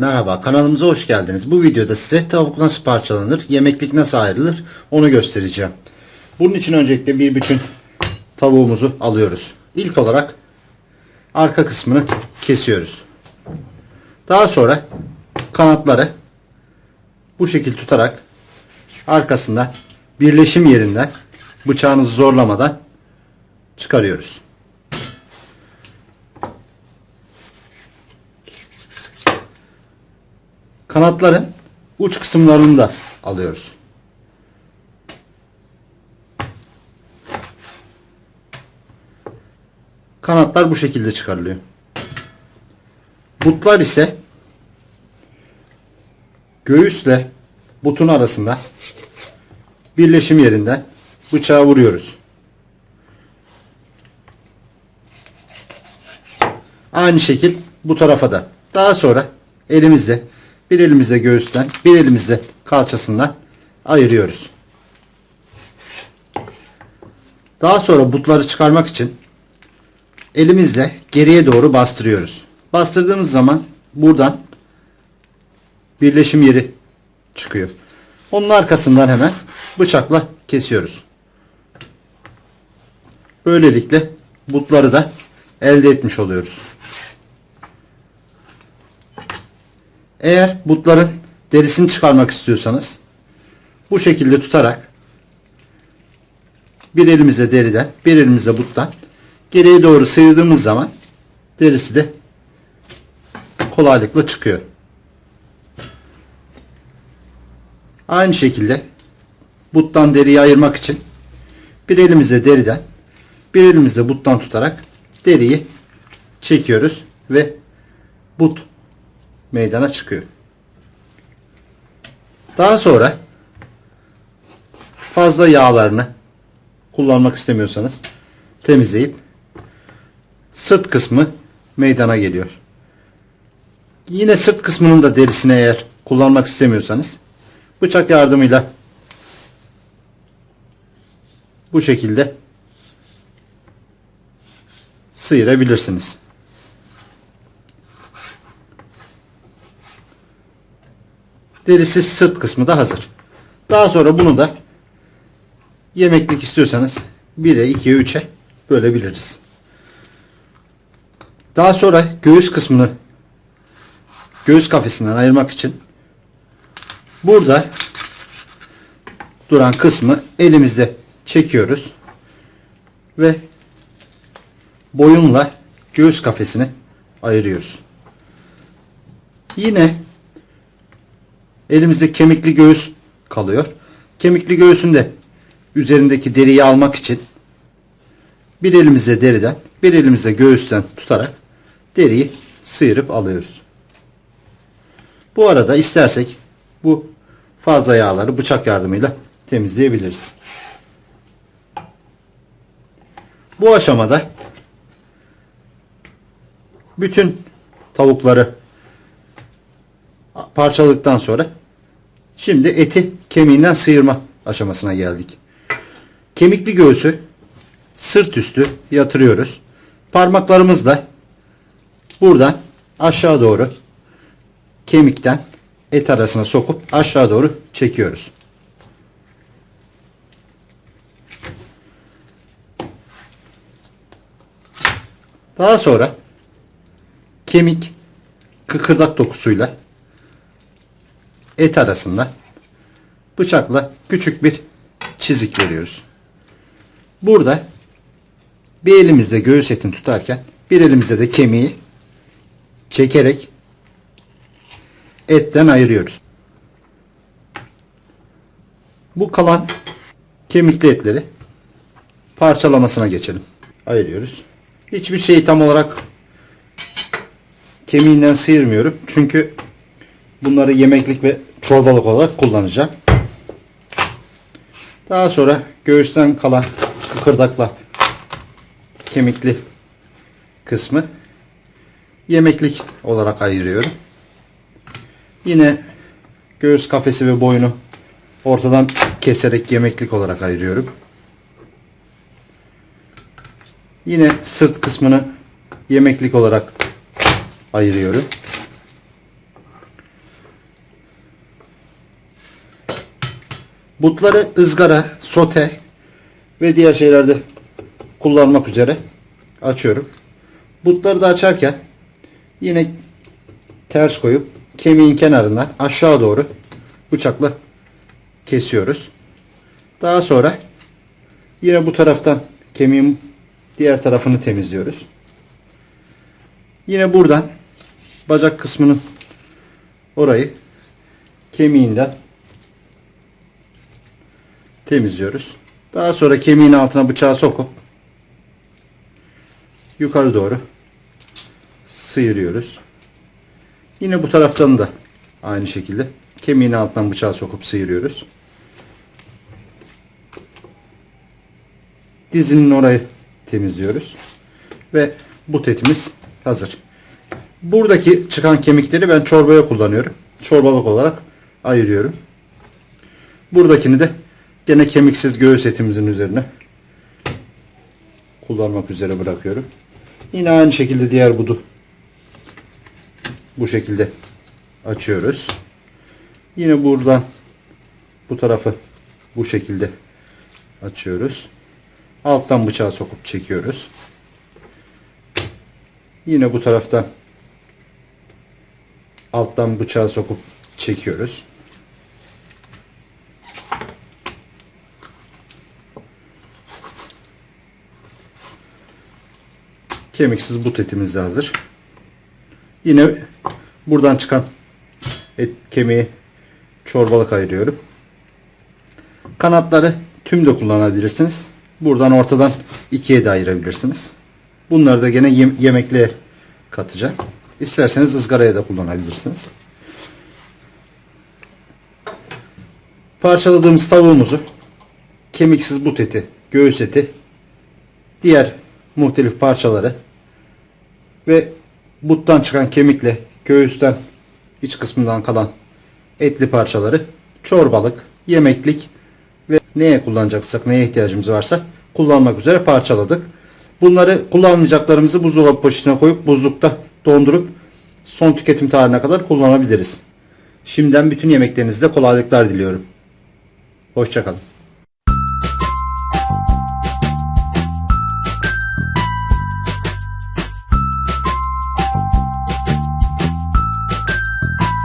Merhaba kanalımıza hoş geldiniz. Bu videoda size tavuk nasıl parçalanır, yemeklik nasıl ayrılır onu göstereceğim. Bunun için öncelikle bir bütün tavuğumuzu alıyoruz. İlk olarak arka kısmını kesiyoruz. Daha sonra kanatları bu şekil tutarak arkasından birleşim yerinden bıçağınızı zorlamadan çıkarıyoruz. Kanatların uç kısımlarını da alıyoruz. Kanatlar bu şekilde çıkarılıyor. Butlar ise göğüsle butun arasında birleşim yerinden bıçağı vuruyoruz. Aynı şekil bu tarafa da. Daha sonra elimizle bir elimizle göğüsten bir elimizle kalçasından ayırıyoruz. Daha sonra butları çıkarmak için elimizle geriye doğru bastırıyoruz. Bastırdığımız zaman buradan birleşim yeri çıkıyor. Onun arkasından hemen bıçakla kesiyoruz. Böylelikle butları da elde etmiş oluyoruz. Eğer butların derisini çıkarmak istiyorsanız bu şekilde tutarak bir elimize deriden bir elimize buttan geriye doğru sıyırdığımız zaman derisi de kolaylıkla çıkıyor. Aynı şekilde buttan deriyi ayırmak için bir elimizde deriden bir elimizde buttan tutarak deriyi çekiyoruz ve but meydana çıkıyor. Daha sonra fazla yağlarını kullanmak istemiyorsanız temizleyip sırt kısmı meydana geliyor. Yine sırt kısmının da derisini eğer kullanmak istemiyorsanız bıçak yardımıyla bu şekilde sıyırabilirsiniz. Derisi sırt kısmı da hazır. Daha sonra bunu da yemeklik istiyorsanız 1'e 2'ye 3'e bölebiliriz. Daha sonra göğüs kısmını göğüs kafesinden ayırmak için burada duran kısmı elimizde çekiyoruz ve boyunla göğüs kafesini ayırıyoruz. Yine elimizde kemikli göğüs kalıyor. Kemikli göğsün de üzerindeki deriyi almak için bir elimizde deriden bir elimizde göğüsten tutarak deriyi sıyırıp alıyoruz. Bu arada istersek bu fazla yağları bıçak yardımıyla temizleyebiliriz. Bu aşamada bütün tavukları parçaladıktan sonra şimdi eti kemiğinden sıyırma aşamasına geldik. Kemikli göğsü sırt üstü yatırıyoruz. Parmaklarımızla buradan aşağı doğru kemikten et arasına sokup aşağı doğru çekiyoruz. Daha sonra kemik kıkırdak dokusuyla et arasında bıçakla küçük bir çizik veriyoruz. Burada bir elimizde göğüs etini tutarken bir elimizde de kemiği çekerek etten ayırıyoruz. Bu kalan kemikli etleri parçalamasına geçelim. Ayırıyoruz. Hiçbir şeyi tam olarak kemiğinden sıyırmıyorum. Çünkü bunları yemeklik ve çorbalık olarak kullanacağım. Daha sonra göğüsten kalan kıkırdakla kemikli kısmı yemeklik olarak ayırıyorum. Yine göğüs kafesi ve boynu ortadan keserek yemeklik olarak ayırıyorum. Yine sırt kısmını yemeklik olarak ayırıyorum. Butları ızgara, sote ve diğer şeylerde kullanmak üzere açıyorum. Butları da açarken yine ters koyup kemiğin kenarından aşağı doğru bıçakla kesiyoruz. Daha sonra yine bu taraftan kemiğin diğer tarafını temizliyoruz. Yine buradan bacak kısmının orayı kemiğinden temizliyoruz. Daha sonra kemiğin altına bıçağı sokup yukarı doğru sıyırıyoruz. Yine bu taraftan da aynı şekilde kemiğin altından bıçağı sokup sıyırıyoruz. Dizinin orayı temizliyoruz. Ve bu etimiz hazır. Buradaki çıkan kemikleri ben çorbaya kullanıyorum. Çorbalık olarak ayırıyorum. Buradakini de gene kemiksiz göğüs etimizin üzerine kullanmak üzere bırakıyorum. Yine aynı şekilde diğer budu bu şekilde açıyoruz. Yine buradan bu tarafı bu şekilde açıyoruz. Alttan bıçağı sokup çekiyoruz. Yine bu taraftan alttan bıçağı sokup çekiyoruz. Kemiksiz but etimiz de hazır. Yine buradan çıkan et kemiği çorbalık ayırıyorum. Kanatları tüm de kullanabilirsiniz. Buradan ortadan ikiye de ayırabilirsiniz. Bunları da gene yem yemekliğe katacağım. İsterseniz ızgaraya da kullanabilirsiniz. Parçaladığımız tavuğumuzu kemiksiz but eti, göğüs eti, diğer muhtelif parçaları ve buttan çıkan kemikle göğüsten iç kısmından kalan etli parçaları çorbalık, yemeklik ve neye kullanacaksak, neye ihtiyacımız varsa kullanmak üzere parçaladık. Bunları kullanmayacaklarımızı buzdolabı poşetine koyup buzlukta dondurup son tüketim tarihine kadar kullanabiliriz. Şimdiden bütün yemeklerinizde kolaylıklar diliyorum. Hoşçakalın.